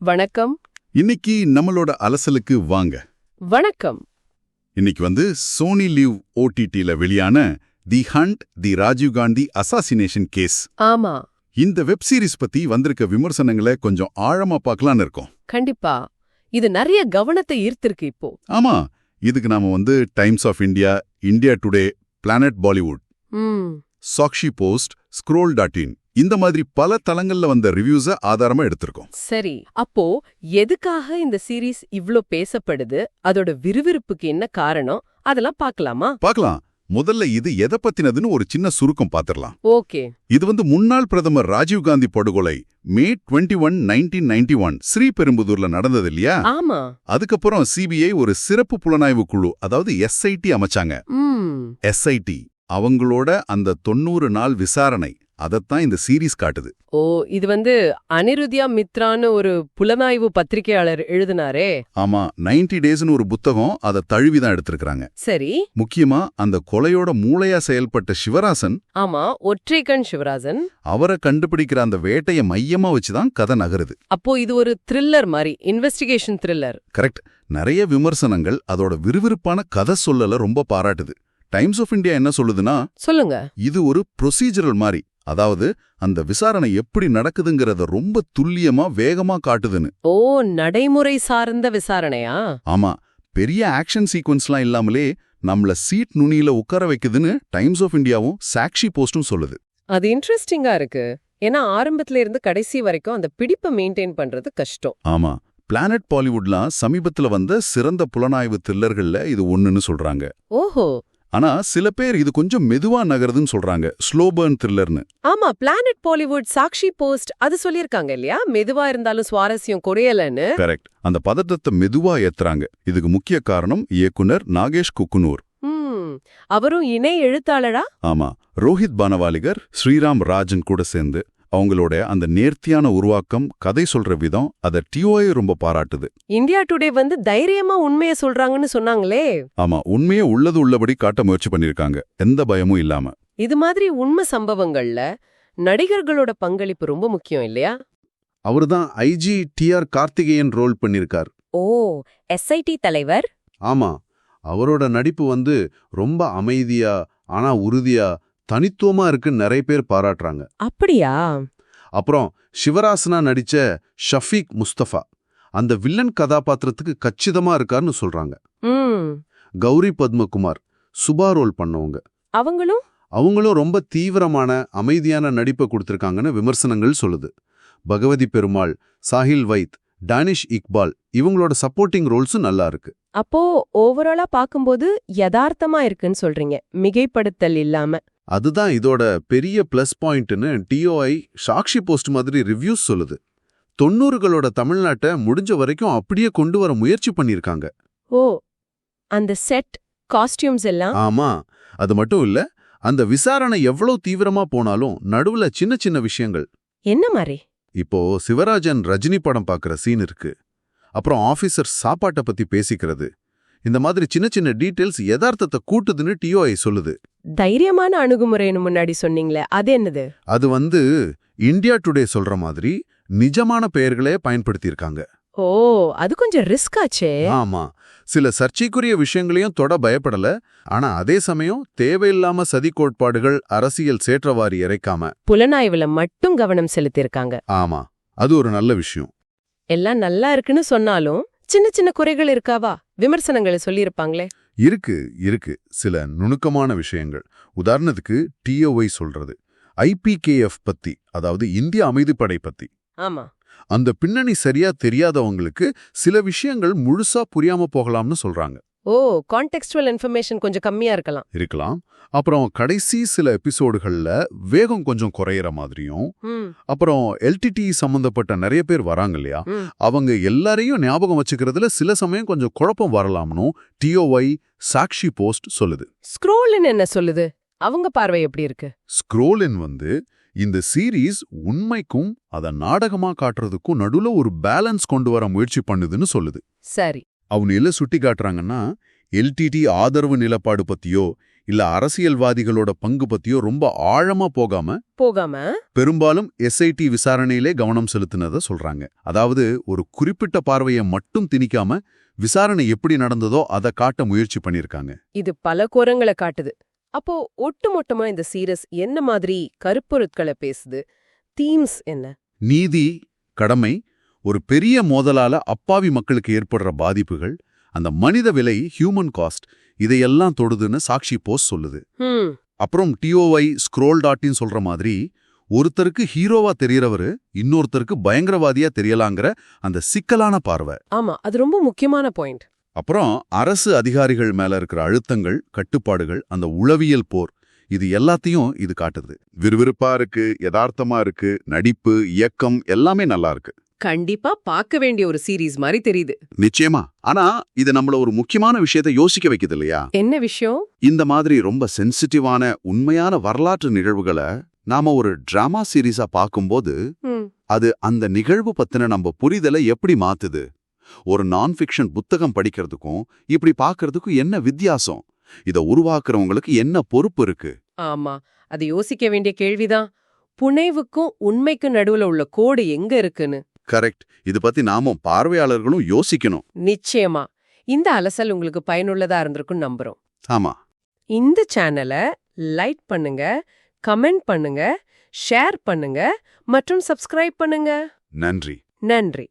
வணக்கம். இன்னைக்கு நம்மளோட அலசலுக்கு வாங்க. வணக்கம். இன்னைக்கு வந்து சோனி லீவ் ஓடிடில வெளியான the hunt the Rajiv Gandhi assassination case. ஆமா. இந்த வெப் சீரிஸ் பத்தி வந்திருக்க விமர்சனங்களை கொஞ்சம் ஆழமா பார்க்கலான்னு இருக்கோம். கண்டிப்பா. இது நிறைய கவனத்தை ஈர்த்திருக்கு இப்போ. ஆமா. இதுக்கு நாம வந்து Times of India India Today Planet Bollywood. Sakshi Post Scroll dot in. இந்த மாதிரி பல தளங்கள்ல வந்த ரிவ்யூஸ ஆதாரமா எடுத்திருக்கோம். சரி அப்போ எதுக்காக இந்த சீரீஸ் இவ்ளோ பேசப்படுது? அதோட விறுவிறுப்புக்கு என்ன காரணம்? அதெல்லாம் பார்க்கலாமா? பார்க்கலாம். முதல்ல இது எதை பத்தினதுன்னு ஒரு சின்ன சுருக்கம் பாத்திரலாம். ஓகே. இது வந்து முன்னாள் பிரதமர் ராஜீவ் காந்தி படுகொலை May twenty one nineteen ninety one. ஸ்ரீபெரும்புதூர்ல நடந்தது இல்லையா? ஆமா. அதுக்கப்புறம் சிபிஐ ஒரு சிறப்பு புலனாய்வு குழு அதாவது எஸ்ஐடி அமைச்சாங்க. எஸ்ஐடி அவங்களோட அந்த தொண்ணூறு நாள் விசாரணை அதைத்தான் இந்த சீரீஸ் காட்டுது. ஓ இது வந்து அனிருத்யா மித்ரான்னு ஒரு புலனாய்வு பத்திரிகையாளர் எழுதினாரே. ஆமா 90 டேஸ்னு ஒரு புத்தகம் அதை தழுவி தான் எடுத்திருக்காங்க சரி. முக்கியமா அந்த கொலையோட மூளையா செயல்பட்ட சிவராசன் ஆமா ஒற்றைக்கண் சிவராஜன் அவரை கண்டுபிடிக்கிற அந்த வேட்டைய மையமா வச்சுதான் கதை நகருது. அப்போ இது ஒரு த்ரில்லர் மாதிரி இன்வெஸ்டிகேஷன் த்ரில்லர் கரெக்ட் நிறைய விமர்சனங்கள் அதோட விறுவிறுப்பான கதை சொல்லல ரொம்ப பாராட்டுது. டைம்ஸ் ஆஃப் இந்தியா என்ன சொல்லுதுன்னா சொல்லுங்க. இது ஒரு ப்ரொசீஜரல் மாதிரி அதாவது அந்த விசாரணை எப்படி நடக்குதுங்கிறத ரொம்ப துல்லியமா வேகமா காட்டுதுன்னு. ஓ நடைமுறை சார்ந்த விசாரணையா? ஆமா. பெரிய ஆக்ஷன் சீக்வன்ஸ்லாம் இல்லாமலே நம்மள சீட் நுனியில உட்கார வைக்குதுன்னு டைம்ஸ் ஆஃப் இந்தியாவும் சாக்ஷி போஸ்டும் சொல்லுது. அது இன்ட்ரெஸ்டிங்கா இருக்கு. ஏன்னா ஆரம்பத்துல இருந்து கடைசி வரைக்கும் அந்த பிடிப்பை மெயின்டைன் பண்றது கஷ்டம். ஆமா. பிளானட் பாலிவுட்லாம் சமீபத்துல வந்த சிறந்த புலனாய்வு த்ரில்லர்கள்ல இது ஒண்ணுன்னு சொல்றாங்க. ஓஹோ. ஆனா சில பேர் இது கொஞ்சம் மெதுவா நகருதுன்னு சொல்றாங்க. ஸ்லோ பர்ன் த்ரில்லர்னு ஆமா பிளானட் பாலிவுட் சாக்ஷி போஸ்ட் அது சொல்லிருக்காங்க இல்லையா? மெதுவா இருந்தாலும் சுவாரஸ்யம் குறையலன்னு. கரெக்ட் அந்த பதட்டத்தை மெதுவா ஏத்துறாங்க. இதுக்கு முக்கிய காரணம் இயக்குனர் நாகேஷ் குக்குனூர். அவரும் இணை எழுத்தாளரா? ஆமா. ரோஹித் பானவாலிகர் ஸ்ரீராம் ராஜன் கூட சேர்ந்து. அவங்களோட அந்த நேர்த்தியான உருவாக்கம் கதை சொல்ற விதம் அதை டிஓஐ ரொம்ப பாராட்டுது. இந்தியா டுடே வந்து தைரியமா உண்மைய சொல்றாங்கன்னு சொன்னாங்களே. ஆமா உண்மையே உள்ளது உள்ளபடி காட்ட முயற்சி பண்ணிருக்காங்க. எந்த பயமும் இல்லாம. இது மாதிரி உண்மை சம்பவங்கள்ல நடிகர்களோட பங்களிப்பு ரொம்ப முக்கியம் இல்லையா? அவர்தான் ஐஜி டிஆர் கார்த்திகேயன் ரோல் பண்ணிருக்கார். ஓ எஸ்ஐடி தலைவர்? ஆமா அவரோட நடிப்பு வந்து ரொம்ப அமைதியா ஆனா உறுதியா தனித்துவமா இருக்குன்னு நிறைய பேர் பாராட்டுறாங்க. அப்படியா? அப்புறம் சிவராசனா நடிச்ச ஷஃபீக் முஸ்தபா அந்த வில்லன் கதாபாத்திரத்துக்கு கச்சிதமா இருக்காருன்னு சொல்றாங்க. கௌரி பத்மகுமார் சுபா ரோல் பண்ணவங்க. அவங்களும்? அவங்களும் ரொம்ப தீவிரமான அமைதியான நடிப்பை கொடுத்திருக்காங்கன்னு விமர்சனங்கள் சொல்லுது. பகவதி பெருமாள் சாஹில் வைத் டானிஷ் இக்பால் இவங்களோட சப்போர்ட்டிங் ரோல்ஸும் நல்லா இருக்கு. அப்போ ஓவராலா பாக்கும்போது யதார்த்தமா இருக்குன்னு சொல்றீங்க. மிகைப்படுத்தல் இல்லாம. அதுதான் இதோட பெரிய ப்ளஸ் பாயிண்ட்னு டிஓஐ சாக்ஷி போஸ்ட் மாதிரி ரிவ்யூஸ் சொல்லுது. தொண்ணூறுகளோட தமிழ்நாட்டை முடிஞ்ச வரைக்கும் அப்படியே கொண்டு வர முயற்சி பண்ணியிருக்காங்க. ஓ அந்த செட் காஸ்டியூம்ஸ் எல்லாம்? ஆமா அது மட்டும் இல்ல அந்த விசாரணை எவ்வளவு தீவிரமா போனாலும் நடுவுல சின்ன சின்ன விஷயங்கள். என்ன மாதிரி? இப்போ சிவராஜன் ரஜினி படம் பார்க்குற சீன் இருக்கு. அப்புறம் ஆபீசர் சாப்பாட்டை பத்தி பேசிக்கிறது. இந்த மாதிரி சின்ன சின்ன டீட்டெயில்ஸ் யதார்த்தத்தை கூட்டுதுன்னு டிஓஐ சொல்லுது. தைரியமான அணுகுமுறைன்னு முன்னாடி சொன்னீங்களே அது என்னது? அது வந்து இந்தியா டுடே சொல்ற மாதிரி நிஜமான பெயர்களே பயன்படுத்தியிருக்காங்க. ஓ அது கொஞ்சம் ரிஸ்க் ஆச்சே. ஆமா சில சர்ச்சைக்குரிய விஷயங்களையும் தொட பயப்படல ஆனா அதே சமயம் தேவையில்லாம சதி கோட்பாடுகள் அரசியல் சேற்றவாரி இறைக்காம. புலனாய்வுல மட்டும் கவனம் செலுத்தியிருக்காங்க. ஆமா அது ஒரு நல்ல விஷயம். எல்லாம் நல்லா இருக்குன்னு சொன்னாலும் சின்ன சின்ன குறைகள் இருக்காவா? விமர்சனங்களை சொல்லியிருப்பாங்களே. இருக்கு இருக்கு. சில நுணுக்கமான விஷயங்கள். உதாரணத்துக்கு டிஓஒய் சொல்றது. ஐபிகேஎஃப் பத்தி அதாவது இந்திய அமைதிப்படை பத்தி. ஆமா. அந்த பின்னணி சரியா தெரியாதவங்களுக்கு சில விஷயங்கள் முழுசா புரியாம போகலாம்னு சொல்றாங்க. ஓ கான்டெக்ஸ்டுவல் இன்ஃபர்மேஷன் கொஞ்சம் கம்மியா இருக்கலாம். இருக்கலாம். அப்புறம் கடைசி சில எபிசோடுகள்ல வேகம் கொஞ்சம் குறையிற மாதிரியும் அப்புறம் எல்டிடி சம்பந்தப்பட்ட நிறைய பேர் வராங்க இல்லையா. அவங்க எல்லாரையும் ஞாபகம் வச்சுக்கிறதுல சில சமயம் கொஞ்சம் குழப்பம் வரலாம்னு டிஓஒய் சாக்ஷி போஸ்ட் சொல்லுது. ஸ்க்ரோல்னு என்ன சொல்லுது? அவங்க பார்வை எப்படி இருக்கு? ஸ்க்ரோலின் வந்து இந்த சீரீஸ் உண்மைக்கும் அதை நாடகமா காட்டுறதுக்கும் நடுவுல ஒரு பேலன்ஸ் கொண்டு வர முயற்சி பண்ணுதுன்னு சொல்லுது. சரி. அவங்க எல்லாம் சுட்டி காட்டுறாங்கன்னா எல்டிடி ஆதரவு நிலப்பாடு பத்தியோ இல்ல அரசியல்வாதிகளோட பங்கு பத்தியோ ரொம்ப ஆழமா போகாம போகாம? பெரும்பாலும் எஸ்ஐடி விசாரணையிலே கவனம் செலுத்தினத சொல்றாங்க. அதாவது ஒரு குறிப்பிட்ட பார்வையை மட்டும் திணிக்காம விசாரணை எப்படி நடந்ததோ அதை காட்ட முயற்சி பண்ணிருக்காங்க இது பல கோரங்களை காட்டுது. அப்போ ஒட்டுமொத்தமா இந்த சீரஸ் என்ன மாதிரி கருப்பொருட்களை பேசுது? தீம்ஸ் என்ன? நீதி கடமை ஒரு பெரிய மோதலால அப்பாவி மக்களுக்கு ஏற்படுற பாதிப்புகள் அந்த மனித விலை ஹியூமன் காஸ்ட் இதையெல்லாம் தொடுதுன்னு சாக்ஷி போஸ்ட் சொல்லுது. அப்புறம் டிஓஐ ஸ்க்ரோல் டாட்டின்னு சொல்ற மாதிரி ஒருத்தருக்கு ஹீரோவா தெரியறவரு இன்னொருத்தருக்கு பயங்கரவாதியா தெரியலாங்கிற அந்த சிக்கலான பார்வை. ஆமா அது ரொம்ப முக்கியமான பாயிண்ட் அப்புறம் அரசு அதிகாரிகள் மேல இருக்கிற அழுத்தங்கள் கட்டுப்பாடுகள் அந்த உளவியல் போர் இது எல்லாத்தையும் இது காட்டுது. விறுவிறுப்பா இருக்கு யதார்த்தமா இருக்கு நடிப்பு இயக்கம் எல்லாமே நல்லா இருக்கு. கண்டிப்பா பார்க்க வேண்டிய ஒரு சீரீஸ் மாதிரி தெரியுது. நிச்சயமா. ஆனா இது நம்மள ஒரு முக்கியமான விஷயத்தை யோசிக்க வைக்குது இல்லையா? என்ன விஷயம்? இந்த மாதிரி ரொம்ப சென்சிட்டிவான உண்மையான வரலாற்று நிகழ்வுகளை நாம ஒரு டிராமா சீரீஸா பார்க்கும்போது அது அந்த நிகழ்வு பத்தின நம்ம புரிதலை எப்படி மாத்துது? ஒரு நான் ஃபிக்ஷன் புத்தகம் படிக்கிறதுக்கும் இப்படி பார்க்கறதுக்கும் என்ன வித்தியாசம்? இத உருவாக்குறவங்களுக்கு என்ன பொறுப்பு இருக்கு? ஆமா. அது யோசிக்க வேண்டிய கேள்விதான். புனைவுக்கும் உண்மைக்கும் நடுவுல உள்ள கோடு எங்க இருக்குன்னு? கரெக்ட் இது பத்தி நாமும் பார்வையாளர்களும் யோசிக்கணும். நிச்சயமா. இந்த அலசல் உங்களுக்கு பயனுள்ளதா இருந்திருக்கும் நம்புறோம். ஆமா. இந்த சேனலை லைக் பண்ணுங்க கமெண்ட் பண்ணுங்க ஷேர் பண்ணுங்க மற்றும் சப்ஸ்கிரைப் பண்ணுங்க. நன்றி. நன்றி.